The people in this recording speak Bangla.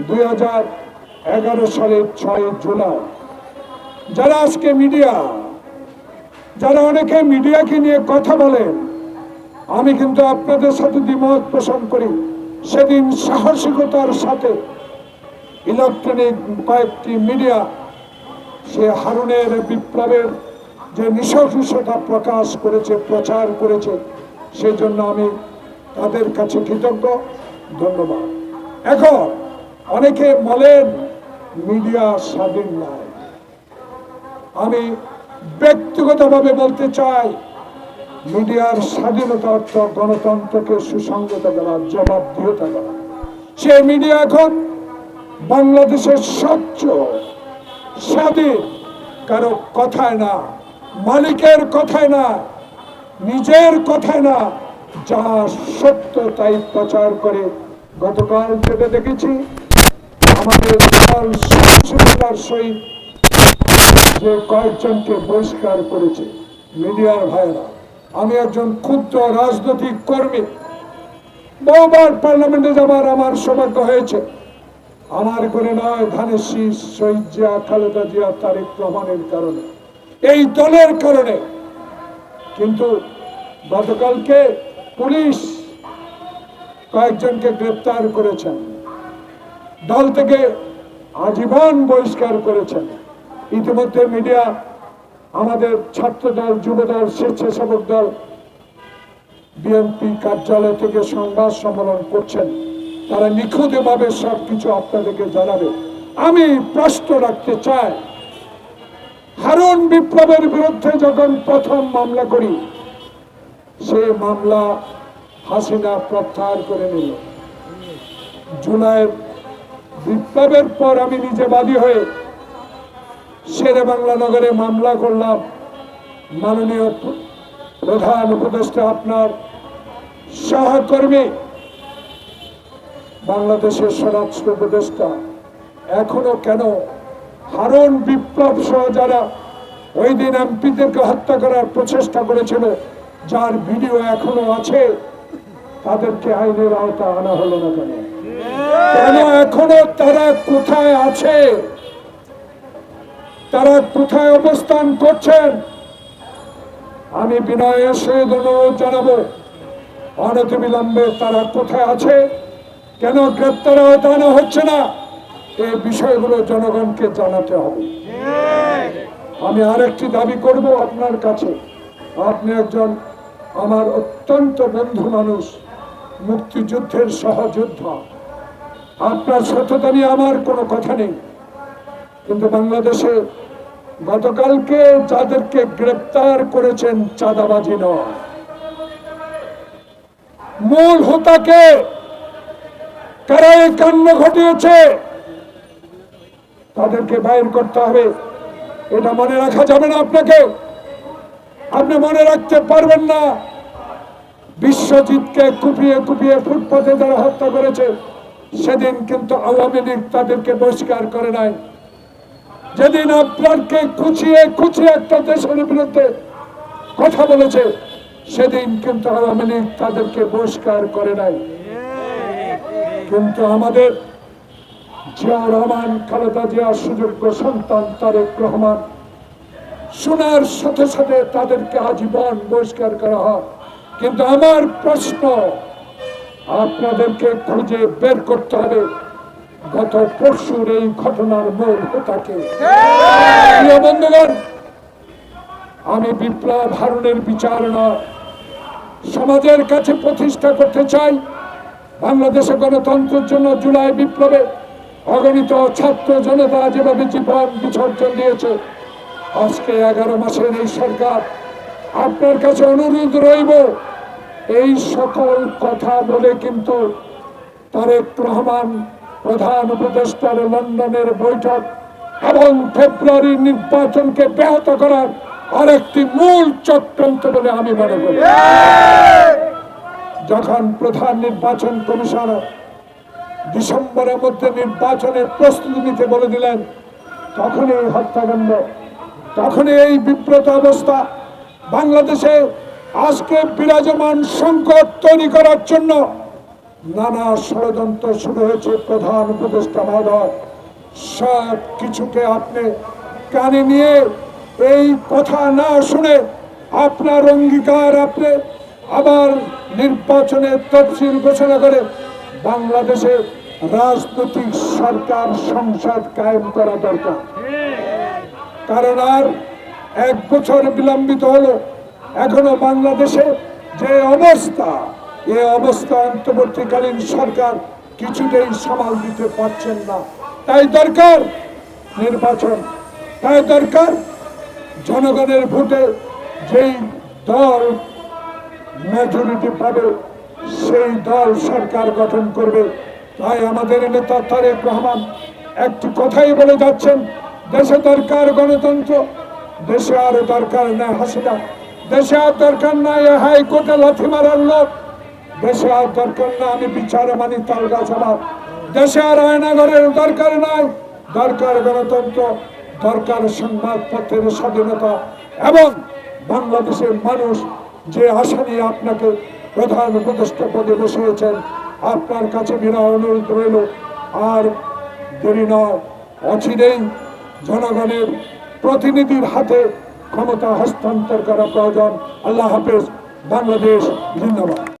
দুই হাজার এগারো সালের ছয় জুলাই। যারা আজকে মিডিয়া, যারা অনেকে মিডিয়াকে নিয়ে কথা বলেন, আমি কিন্তু আপনাদের সাথে দ্বিমত পোষণ করি। সেদিন সাহসিকতার সাথে ইলেকট্রনিক কয়েকটি মিডিয়া, সে হারুনের বিপ্লবের যে নৃশংসতা প্রকাশ করেছে, প্রচার করেছে, সেজন্য আমি তাদের কাছে কৃতজ্ঞ। ধন্যবাদ। এখন অনেকে বলেন, মিডিয়া স্বাধীন নয়। আমি ব্যক্তিগতভাবে বলতে চাই, মিডিয়ার স্বাধীনতা অর্থ গণতন্ত্রকে সুসংগত করা, জবাবদিহিতা করা। সে মিডিয়া এখন বাংলাদেশের স্বচ্ছ, স্বাধীন, কারও কথায় না, মালিকের কথায় না, নিজের কথায় না, যা সত্য তাই প্রচার করে গতকাল যেটা দেখেছি আমাদের সহিত কয়েকজনকে বহিষ্কার করেছে মিডিয়ার আমি একজন ক্ষুদ্র রাজনৈতিক কর্মী, বহুবার পার্লামেন্টে যাবার আমার সৌভাগ্য হয়েছে। আমার করে নয়, ধানের শহীদ জিয়া, খালেদা জিয়া, তারেক রহমানের কারণে। এই দলের কারণে। কিন্তু গতকালকে পুলিশ কয়েকজনকে গ্রেপ্তার করেছেন। দল থেকে আজীবন বহিষ্কার করেছেন। ইতিমধ্যে মিডিয়া আমাদের ছাত্র দল যুব দল স্বেচ্ছাসেবক দল, বিএনপি কার্যালয় থেকে সংবাদ সম্মেলন করছেন। তারা নিখুঁতভাবে সব কিছু আপনাদেরকে জানাবে। আমি প্রশ্ন রাখতে চাই, হারুন বিপ্লবের বিরুদ্ধে যখন প্রথম মামলা করি, সে মামলা হাসিনা প্রত্যাহার করে নিল। জুলাইয়ের বিপ্লবের পর আমি নিজে বাদী হয়ে শেরে বাংলা নগরে মামলা করলাম। মাননীয় প্রধান উপদেষ্টা আপনার সহকর্মী, বাংলাদেশের স্বরাষ্ট্র উপদেষ্টা, এখনও কেন হারুন বিপ্লব সহ যারা ওই দিন এমপিদেরকে হত্যা করার প্রচেষ্টা করেছিল, যার ভিডিও এখনও আছে, তাদেরকে আইনের আওতা আনা হলো না কেন? কেন এখনও তারা কোথায় আছে? তারা কোথায় অবস্থান করছেন? আমি বিনয়ের সহিত অনুরোধ জানাব, অনতিবিলম্বে তারা কোথায় আছে? কেন গ্রেপ্তার আওতানো হচ্ছে না? এই বিষয়গুলো জনগণকে জানাতে হবে। আমি আরেকটি দাবি করব আপনার কাছে। আপনি একজন আমার অত্যন্ত বন্ধু মানুষ, মুক্তিযুদ্ধের সহযোদ্ধা। আপনার সত্যতা নিয়ে আমার কোনো কথা নেই। কিন্তু বাংলাদেশে গতকালকে যাদেরকে গ্রেপ্তার করেছেন চাঁদাবাজি নয়। মূল হোতাকে কারা এই ঘটিয়েছে, তাদেরকে বাইর করতে হবে। এটা মনে রাখা যাবে না আপনাকে। আপনি মনে রাখতে পারবেন না। বিশ্বজিৎকে কুপিয়ে কুপিয়ে ফুটপাতে তারা হত্যা করেছে। সেদিন কিন্তু আওয়ামী লীগ তাদেরকে বহিষ্কার করে নাই। যেদিন আপনারকে কুচিয়ে কুচিয়ে একটা দেশের বিরুদ্ধে কথা বলেছে, সেদিন কিন্তু আওয়ামী লীগ তাদেরকে বহিষ্কার করে নাই। কিন্তু আমাদের জিয়াউর রহমান, খালেদা জিয়ার সুযোগ্য সন্তান তারেক রহমান শোনার সাথে সাথে তাদেরকে আজীবন বহিষ্কার করা হয়। কিন্তু আমার প্রশ্ন আপনাদেরকে খুঁজে বের করতে হবে। গত পরশুর এই ঘটনার মূল হোতাকে। আমি বিপ্লব হারুনের বিচার নয় সমাজের কাছে প্রতিষ্ঠা করতে চাই। বাংলাদেশে গণতন্ত্রের জন্য জুলাই বিপ্লবে অগণিত ছাত্র জনতা যেভাবে জীবন বিসর্জন দিয়েছে, আজকে এগারো মাসের এই সরকার আপনার কাছে অনুরোধ রইব এই সকল কথা বলে কিন্তু তারেক রহমান প্রধান উপদেষ্টার লন্ডনের বৈঠক এবং ফেব্রুয়ারি নির্বাচনকে ব্যাহত করার আরেকটি মূল চক্রান্ত বলে আমি মনে করি। যখন প্রধান নির্বাচন কমিশনার ডিসেম্বরের মধ্যে নির্বাচনের প্রস্তুতি নিতে বলে দিলেন, তখনই হত্যাকাণ্ড, তখনই এই বিব্রত অবস্থা, বাংলাদেশে আজকে বিরাজমান সংকট তৈরি করার জন্য নানা ষড়যন্ত্র শুরু হয়েছে প্রধান উপদেষ্টা মহোদয়। সব কিছুকে আপনি কানে নিয়ে এই কথা না শুনে আপনার অঙ্গীকার আপনি আবার নির্বাচনের তফসিল ঘোষণা করে বাংলাদেশে রাজনৈতিক সরকার সংসদ কায়েম করা দরকার। কারণ আর এক বছর বিলম্বিত হলো এখনও বাংলাদেশে যে অবস্থা, এ অবস্থা অন্তর্বর্তীকালীন সরকার কিছুতেই সামাল দিতে পারছেন না। তাই দরকার নির্বাচন, তাই দরকার জনগণের ভোটে যেই দল মেজরিটি পাবে, সেই দল সরকার গঠন করবে। তাই আমাদের নেতা তারেক রহমান একটি কথাই বলে যাচ্ছেন, দেশে দরকার গণতন্ত্র, দেশে আর দরকার নাই হাসিনা। দেশে আর দরকার নাই হাইকোর্টে লাথি মারার লোক। দেশে আর দরকার না আমি বিচারে মানি, তাল গাছ আমার দেশে আর আয়নাগরের দরকার নাই, দরকার গণতন্ত্র, দরকার সংবাদপত্রের স্বাধীনতা। এবং বাংলাদেশের মানুষ যে আশা নিয়ে আপনাকে প্রধান উপদেষ্টা পদে বসিয়েছেন, আপনার কাছে বিনা অনুরোধ রইল, আর দেরি নয়। অচিরেই জনগণের প্রতিনিধির হাতে ক্ষমতা হস্তান্তর করা প্রয়োজন। আল্লাহ হাফেজ বাংলাদেশ জিন্দাবাদ।